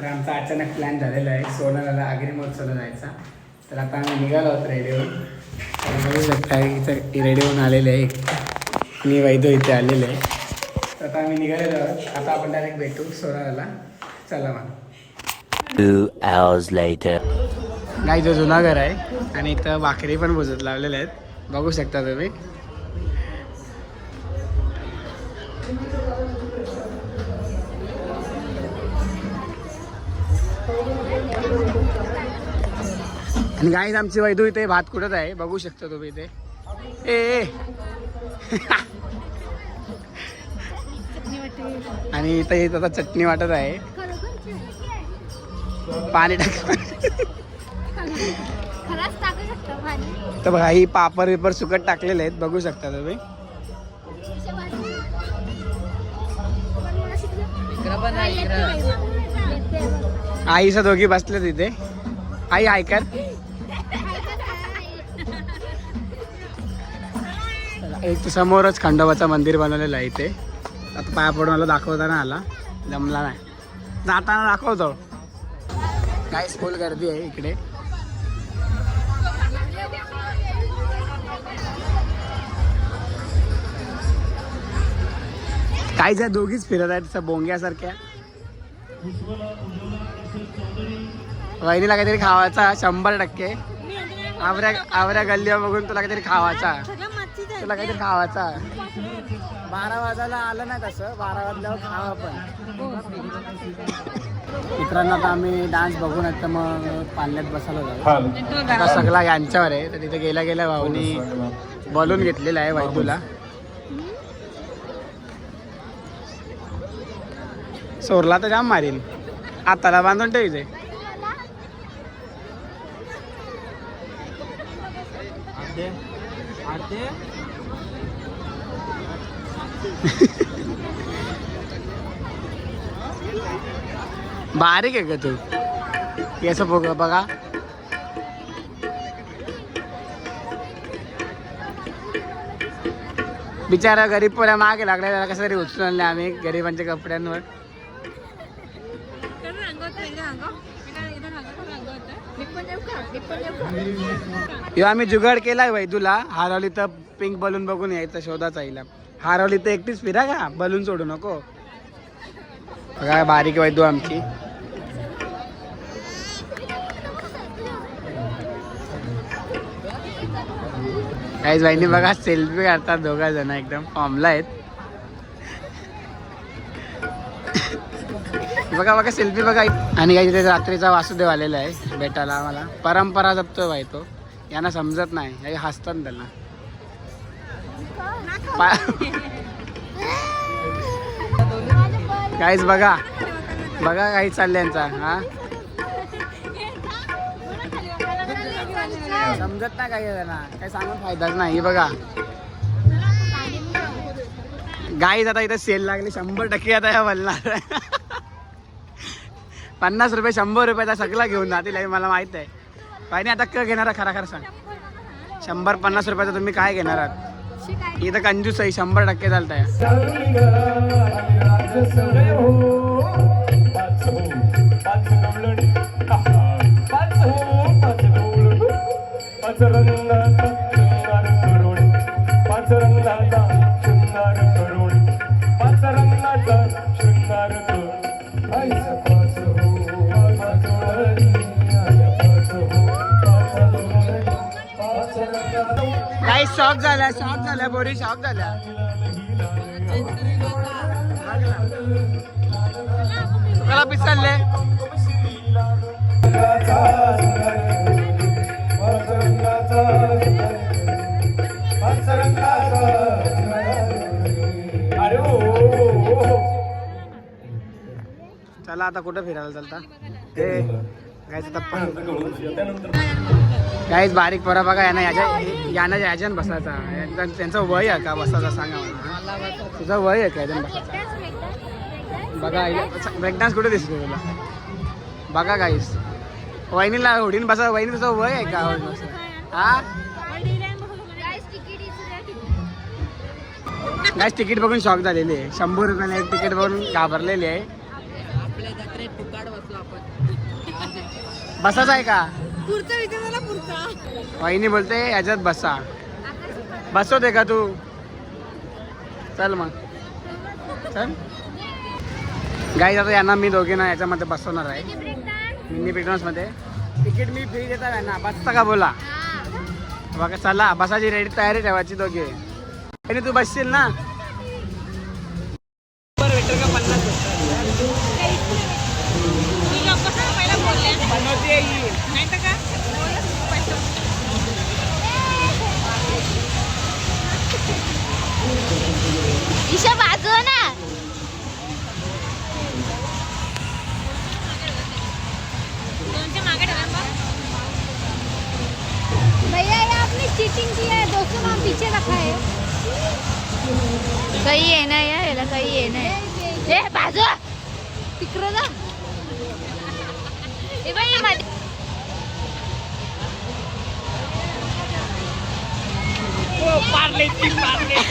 तर आमचा अचानक प्लॅन झालेला आहे. सोनाला आगरी महोत्सवला जायचा. तर आता आम्ही निघालो आहोत रेडी होऊन तर बघू शकता इथं रेडी होऊन आलेले आहे मी वैद्य इथे आलेले आहे. तर आता आम्ही निघालेलो आहोत. आता आपण डायरेक्ट भेटू सोनाला चला later. गाई जो जुना घर आहे. आणि इथं भाकरी पण बुजत लावलेल्या आहेत. बघू शकता तुम्ही. आणि गाईज आमची वैदू इथे भात कुठत आहे? बघू शकता तुम्ही इथे. ए आणि इथे आता चटणी वाटत आहे. पाणी टाक तर बघा ही पापर विपर सुकट टाकलेले आहेत. बघू शकता तुम्ही. आईच्या दोघी बसले तिथे आई ऐकर एक समोरच खंडोबाचं मंदिर बनवलेलं आहे इथे. आता पाया पडून मला दाखवताना आला. जमला नाही. जाताना दाखवतो. काय स्कूल गर्दी आहे इकडे. काय ज्या दोघीच फिरत आहेत बोंग्यासारख्या. वहिनीला काहीतरी खावायचा शंभर टक्के. आवऱ्या आवऱ्या गल्लीवर बघून तुला काहीतरी खावायचा. तुला काहीतरी खावायचा. बारा वाजायला आलं नाही तसं बारा वाजल्यावर खावा पण मित्रांनो आता आम्ही डान्स बघून आता मग पाल्यात बसायला जाऊ. आता सगळा यांच्यावर आहे तर तिथे गेल्या गेल्या भाऊनी बॉलून घेतलेला आहे वैदूला. सोरला तर जाम मारीन. हाताला बांधून ठेवते बारीक आहे का तू? याचं बघ बघा. बिचारा गरीब पोऱ्या मागे लागल्या त्याला कसं तरी उचलून आम्ही गरिबांच्या कपड्यांवर. यो आम्ही जुगाड केलाय वैदूला हारवली तर पिंक बलून बघून यायचं शोधाचा हिला हारवली तर एकटीच फिरा का? बलून सोडू नको. काय बारीक वैदू आमची. काहीच बाईंनी बघा सेल्फी काढतात दोघा जण एकदम फॉर्मला आहेत. बघा बघा सेल्फी बघा. आणि काही तिथे रात्रीचा वासुदेव आलेला आहे भेटायला आम्हाला. परंपरा जपतोय बाई तो. यांना समजत नाही. हे हसतात त्यांना. काहीच बघा. बघा काही चाललंय यांचा हा? समजत नाही काही त्यांना काही सांगून फायदाच नाही. बघा. गाईज आता इथं सेल लागली. शंभर टक्के आता या बोलणार. पन्नास रुपये शंभर रुपयाचा सगळा घेऊन जातील मला माहीत आहे पाहिजे आता क घेणार खरा खरं सांग शंभर पन्नास रुपयाचा तुम्ही काय घेणार आहात इथं कंजूस आहे शंभर टक्के चालत आहे शॉक झाल्या. शॉक झाल्या तुला पिसलले चला आता कुठं फिरायला चालता? ते काहीच बारीक पोरा बघा यांना याच्या यांना याच्यान बसायचा यांचा- त्यांचं वय आहे का? बसायचा सांगा मला. तुझं वय आहे का? याच्यान बसायचा. बघा ब्रेकडान्स कुठे दिसतो तुला? बघा काहीच वहिनीला होडीन बसा वहिनी तुझं वय आहे का? हा? गाईस तिकीट बघून शॉक झालेली आहे. शंभर रुपयाला एक तिकीट बघून घाबरलेली आहे. बसाच आहे का? पुढचा विचार मला पुढचा. वहिनी बोलते याच्यात बसा. बसवते का तू? चल मग. चल. गाई आता यांना मी दोघे ना याच्यामध्ये बसवणार आहे. मिनी ब्रेकमध्ये. तिकीट मी फ्री देतात यांना बसता का बोला? बघा चला बसाची रेडी तयारी ठेवायची दोघे. आणि तू बसशील ना? ईशा ปาร์เลยจริงปั่นเลย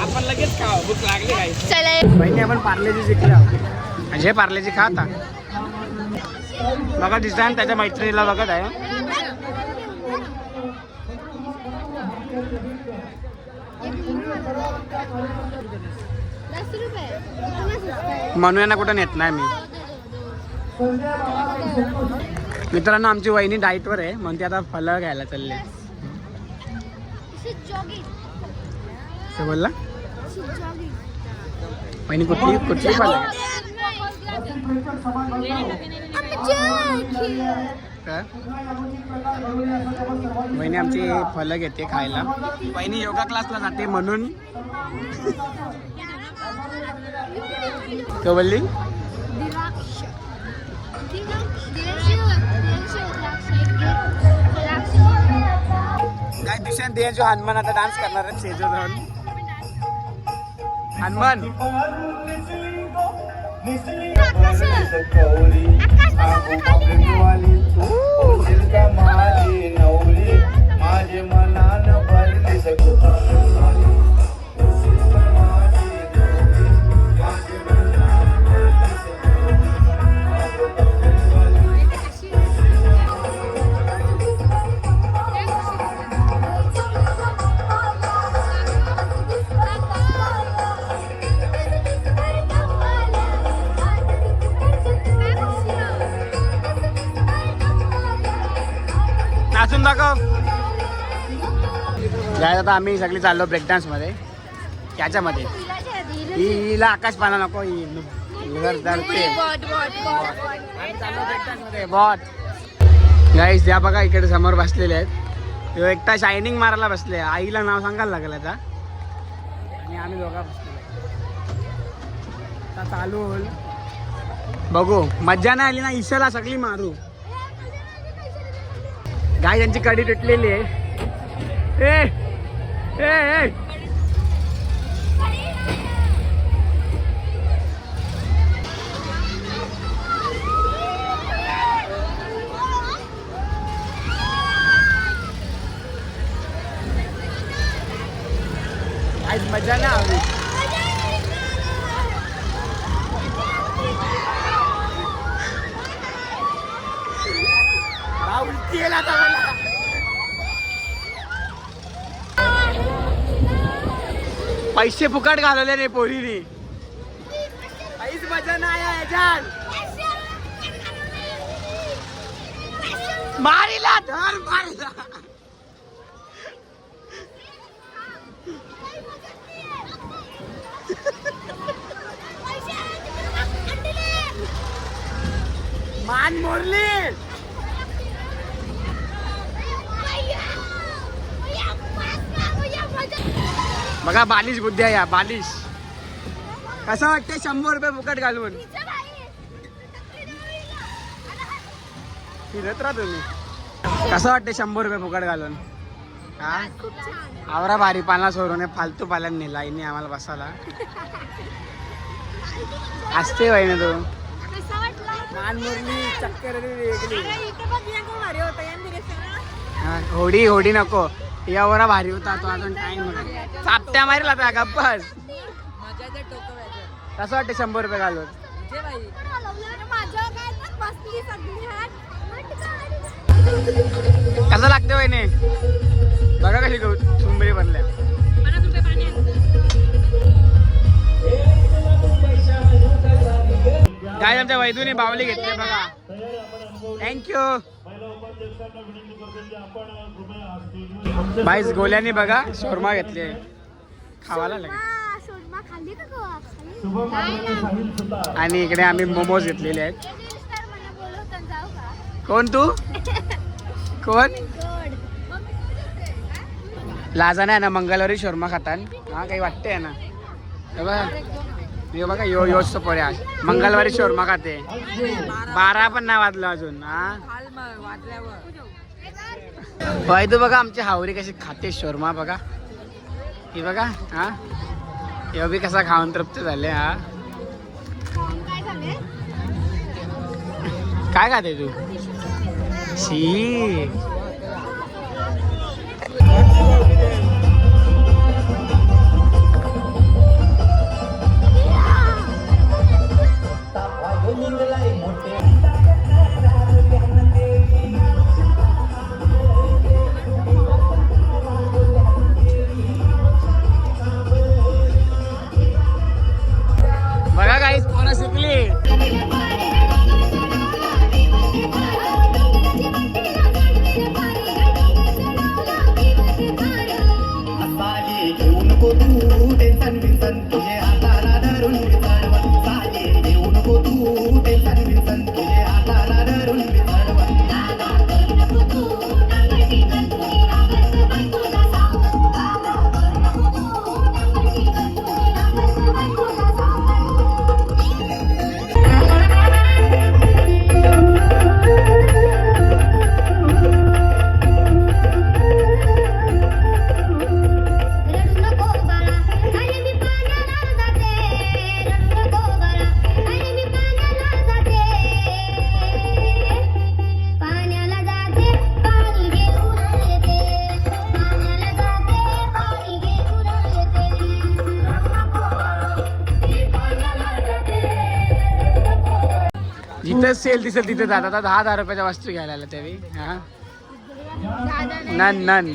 आपण लगेच खाऊ. भूक लागली काय? चला. बहिणी आपण पार्लेजी जिंकले आहोत. म्हणजे पार्लेजी खा आता. बघा दिसत आहे त्याच्या मैत्रिणीला बघत आहे रुपये म्हणून कुठं नेत नाही मी. मित्रांनो आमची वहिनी डाईटवर आहे. म्हणून ती आता फळं घ्यायला चालले. काय बोलला जॉगिंग कुठली कुठली फळं वहिनी आमची फळं घेते खायला. वहिनी योगा क्लासला जाते म्हणून. काय काय दिशा दे हनुमान आता डान्स करणार आहे शेजो जाऊन हनुमान आकाश जायला आता आम्ही सगळी चाललो ब्रेक डान्समध्ये. त्याच्यामध्ये. हिला आकाश पाना नको बॉट गाईस या बघा इकडे समोर बसलेले आहेत. तो एकटा शायनिंग मारायला बसले. आईला नाव सांगायला लागलं आता. आणि आम्ही दोघा बसलेलो आता चालू होईल. बघू. मज्जा नाही आली ना? ईशाला सगळी मारू. गाय यांची कडी तुटलेली आहे. ए! ए ए पैसे फुकट घालवले रे पोरीने. काहीच मजा नाही याच्यात मारीला धर मारीला. मान मोरली. बघा बालिश बुद्धी आहे या बालिश. कसं वाटतं शंभर रुपये फुकट घालवून फिरत राहा तुम्ही. कसं वाटतं शंभर रुपये फुकट घालून? हा? आवरा भारी पाला सोडून हे फालतू पाल्यान नेला आईने आम्हाला बसायला. असते तू. वाटला मान मुरली चक्कर हा, होडी होडी नको. यावरा भारी होता तो अजून टाइम चापट्या मारेल आता गप्पस कसं वाटतं शंभर रुपये घालून? कसं लागते वहिनी? बघा कशी गहू सुंबरी बनल्या. काय आमच्या वैदूने बावली घेतली बघा. थँक्यू बाईस गोल्याने बघा शोरमा घेतली खावाला लागेल. आणि इकडे आम्ही मोमोज घेतलेले आहेत. मिनिस्टर मला बोलवतात जाऊ का? कोण तू? कोण? लाजा नाही ना मंगळवारी शोरमा खातात हा काही वाटते ना. बघा. बघा यो योच पडे आज. मंगळवारी शोरमा खाते. बारा पण नाही वाजलं अजून हा? बाई तू बघा आमची हावरी कशी खाते शोरमा बघा. ही बघा हा. हे बी कसा खाऊन तृप्त झाले हा. काय खाते तू? शी. जिथं सेल दिसेल तिथे जातात आता दहा दहा रुपयाच्या वस्तू घ्यायला आल्या त्यावेळी हा. नन नन.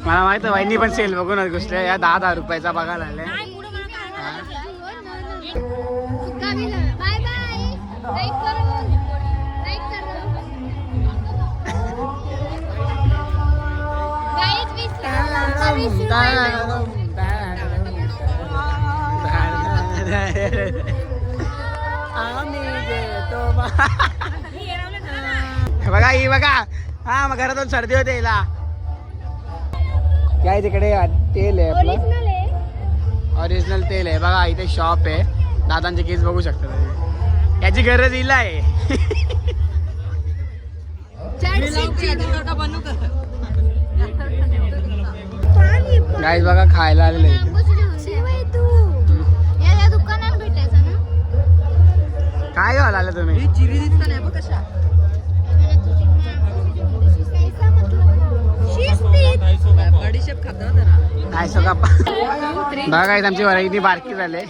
मला माहीत वहिनी पण सेल बघूनच घुसल्या. या दहा दहा रुपयाचा बघायला आल्या. बाय बाय लाईक करो लाईक करो गाईज वीस हे बघा ही बघा. हा मग घरातून सर्दी होते हिला. काय तिकडे तेल आहे आपलं. ओरिजिनल तेल आहे. बघा इथे शॉप आहे. दादांचे केस बघू शकता तुम्ही. याची गरज हिला आहे. गाईज बघा खायला आलेलं काय घ्यायला आलं तुम्ही काय सगळं बघा गाईज आमची वरायटी बारकी झाले.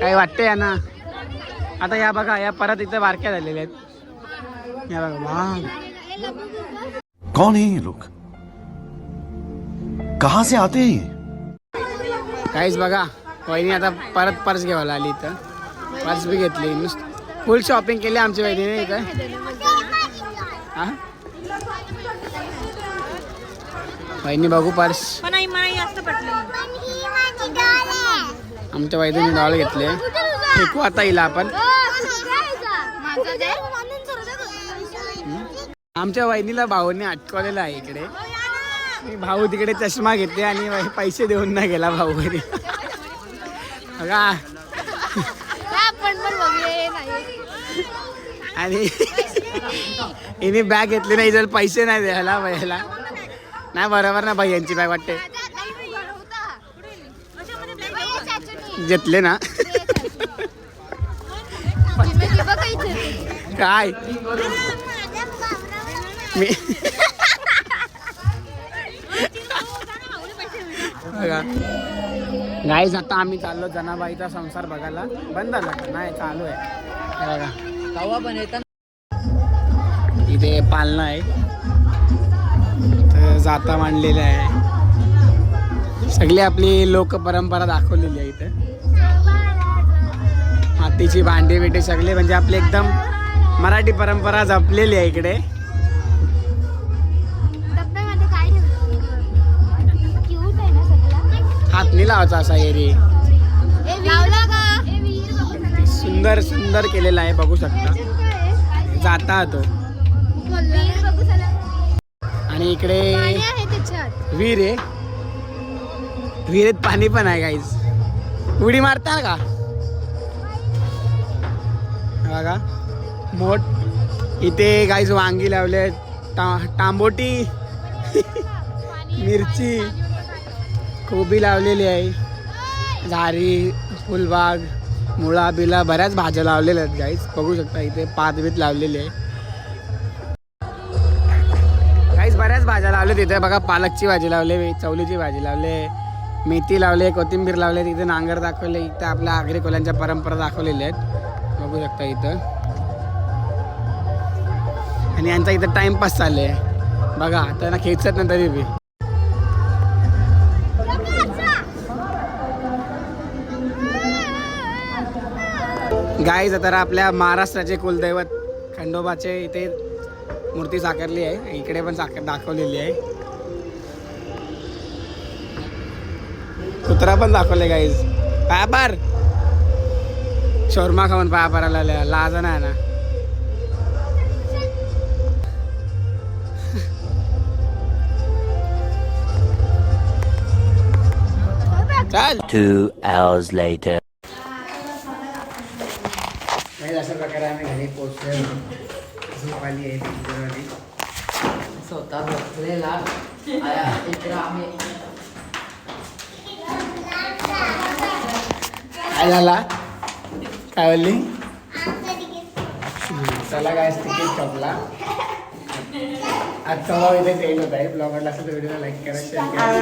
काही वाटते या ना आता या बघा या परत इथे बारक्या झालेल्या आहेत. या बघा वा कौन है ये लोग? कहां से आते हैं ये? काहीच बघा. वहिनी आता परत पर्स घ्यायला आली इथं. पर्स बी घेतली. नुसतं फुल शॉपिंग केली आमची वहिनीने इथं हा? वहिनी बघू पर्स. आमच्या वैद्यने डॉल घेतले. फेकू आता येईल आपण. आमच्या वहिनीला भाऊने अटकवलेलं आहे इकडे. मी भाऊ तिकडे चष्मा घेतले आणि पैसे देऊन नाही गेला भाऊ घरी आपण पण बघूया नाही. आणि हिने बॅग घेतली नाही जर पैसे नाही द्यायला भैयाला. नाही बरोबर ना भाई यांची बॅग वाटते. घेतले ना. काय? मी बघा. गाईज आता आम्ही चाललो जनाबाईचा संसार बघायला. बंद झाला का? नाही चालू आहे. बघा. इथे पालणं आहे. इथं जाता मांडलेलं आहे. सगळी आपली लोक परंपरा दाखवलेली आहे इथे. मातीची भांडी बिंडी सगळे म्हणजे आपली एकदम मराठी परंपरा जपलेली आहे इकडे. सगळं हात नाही लावायचा असा एरी. सुंदर सुंदर केलेला आहे बघू शकता. जाता तो. आणि इकडे पाणी आहे त्याच्यात. विहीर आहे. विहिरीत पाणी पण आहे गाईज उडी मारता का? हे बघा. मोठ इथे गाईज वांगी लावले टा तांबोटी मिरची. कोबी लावलेली आहे. झारी फुलबाग मुळा बिला बऱ्याच भाज्या लावलेल्या आहेत गाईज बघू शकता इथे पात बीत लावलेली आहे. गाईज बऱ्याच भाज्या लावल्या तिथे बघा पालकची भाजी लावली चवलीची भाजी लावली मेथी लावले कोथिंबीर लावले तिथे नांगर दाखवले इथं आपल्या आगरी कोल्यांच्या परंपरा दाखवलेल्या आहेत. बघू शकता इथं. आणि यांचा इथं टाइमपास चालले आहे. बघा त्यांना खेचत नाही तरी बी. गाईज तर आपल्या महाराष्ट्राचे कुलदैवत खंडोबाचे इथे मूर्ती साकारली आहे. इकडे पण साकार दाखवलेली आहे. कुत्रा पण दाखवले गाईज पाया पार. शोरमा खाऊन पाया पारायला आल्या. लाज नाही ना. चल. Two hours later. नाही अशा प्रकारे आम्ही घरी पोचलोय झोप आली आहे पिंजरवाली. स्वतः बसलेला आया इकडे आम्ही. काय झाला? काय बोलली? चला काय तिकीट कापला आजचा भाव इथे एंड होत. आहे ब्लॉग आवडला असेल तर व्हिडिओला लाईक करा शेअर करा.